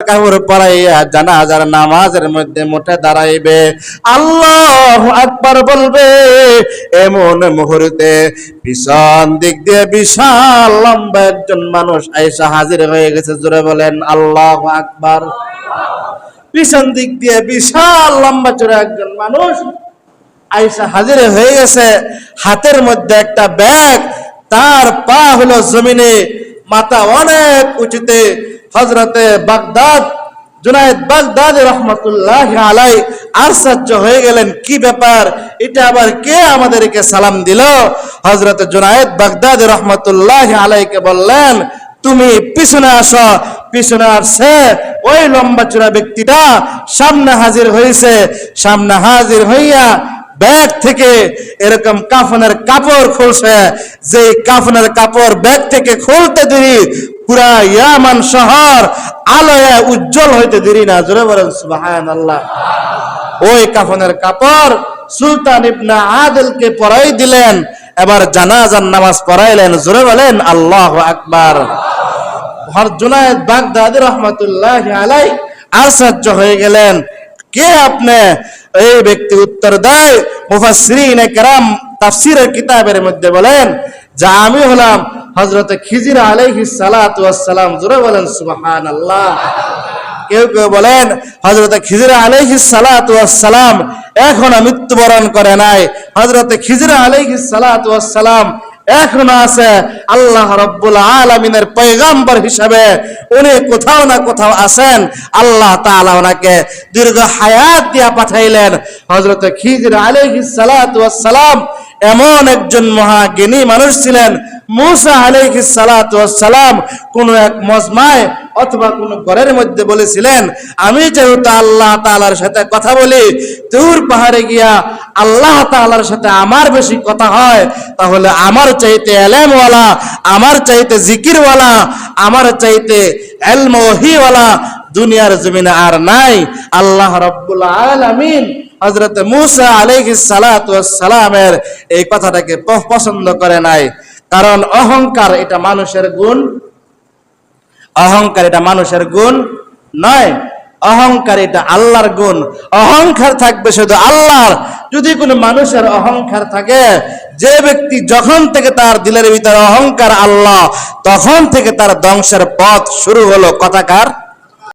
কাপড় জানাজার নামাজের মধ্যে মোটে দাঁড়াইবে। আল্লাহ আকবার বলবে, এমন মুহূর্তে পিছন দিক দিয়ে বিশাল লম্বা একজন মানুষ আইসা হাজির হয়ে গেছে। জোরে বলেন, আল্লাহ আকবার। পিছন দিক দিয়ে বিশাল লম্বা চড়ে একজন মানুষ আইসা হাজির হয়ে গেছে। হাতের মধ্যে একটা ব্যাগ, তার পা হলো জমিনে। মাথা অনেক উঁচুতে হজরতে বাগদাদ, জুনায়দ বাগদাদ রহমতুল্লাহ আলাই আশ্চর্য হয়ে গেলেন, কি ব্যাপার? এটা আবার কে আমাদেরকে সালাম দিল? হজরত জুনায়দ বাগদাদ রহমতুল্লাহ আলাইকে বললেন, তুমি পিছনে আসো, পিছনে আসছে ওই লম্বা চূড়া ব্যক্তিটা সামনে হাজির হয়েছে সামনে হাজির হইয়া ব্যাগ থেকে এরকম কাফনের কাপড় খুলছে। যে কাফনের কাপড় ব্যাগ থেকে খুলতে দেরি, পুরা ইয়ামান শহর আলোয় উজ্জ্বল হইতে দেরি না। জোরে বলেন সুবাহান আল্লাহ ওই কাফনের কাপড় সুলতান ইবনা আদিলকে পরাই দিলেন, এবার জানাজার নামাজ পড়াইলেন। জোরে বলেন, আল্লাহ আকবার। হর জুনায়দ বাগদাদি রহমতুল্লাহ আলাই আশ্চর্য হয়ে গেলেন। কে আপনি? এই ব্যক্তি উত্তর দেয় মুফাসসিরিন কেরাম তাফসীরের কিতাবের মধ্যে বলেন, যা আমি হলাম হযরত খিজির আলাইহিস সালাতু ওয়াস সালাম জোরে বলেন, সুবহানাল্লাহ। কেউ কেউ বলেন হজরত খিজির আলাইহিস সালাতু ওয়াস সালাম এখনও মৃত্যুবরণ করে নাই। হজরত খিজির আলাইহিস সালাতু ওয়াস সালাম এখনও আছে আল্লাহ রব্বুল আলমিনের পৈগম্বর হিসাবে উনি কোথাও না কোথাও আছেন। আল্লাহ তালা ওনাকে দীর্ঘ হায়াত দিয়া পাঠাইলেন। হজরত খিজির আলহি সালাম এমন একজন মহাজ্ঞানী মানুষ ছিলেন। মুসা আলহি সালাম কোন এক মজমায় অথবা কোন ঘরের মধ্যে বলেছিলেন, আমি যেহেতু আল্লাহ তাআলার সাথে কথা বলি, দূর পাহাড়ে গিয়া আল্লাহ তাআলার সাথে আমার বেশি কথা হয়, তাহলে আমার চাইতে এলেমওয়ালা, আমার চাইতে জিকিরওয়ালা, আমার চাইতে এলম ওহিওয়ালা দুনিয়ার জমিনে আর নাই। আল্লাহ রব্বুল আলামিন হজরত মুসা ওয়াস সালামের এই কথাটাকে পছন্দ করে নাই। কারণ অহংকার এটা মানুষের গুণ। অহংকার এটা মানুষের গুণ নয়। অহংকার এটা আল্লাহর গুণ। অহংকার থাকবে শুধু আল্লাহর। যদি কোনো মানুষের অহংকার থাকে, যে ব্যক্তি যখন থেকে তার দিলের ভিতরে অহংকার আল্লাহ, তখন থেকে তার ধ্বংসের পথ শুরু হলো। কথাকার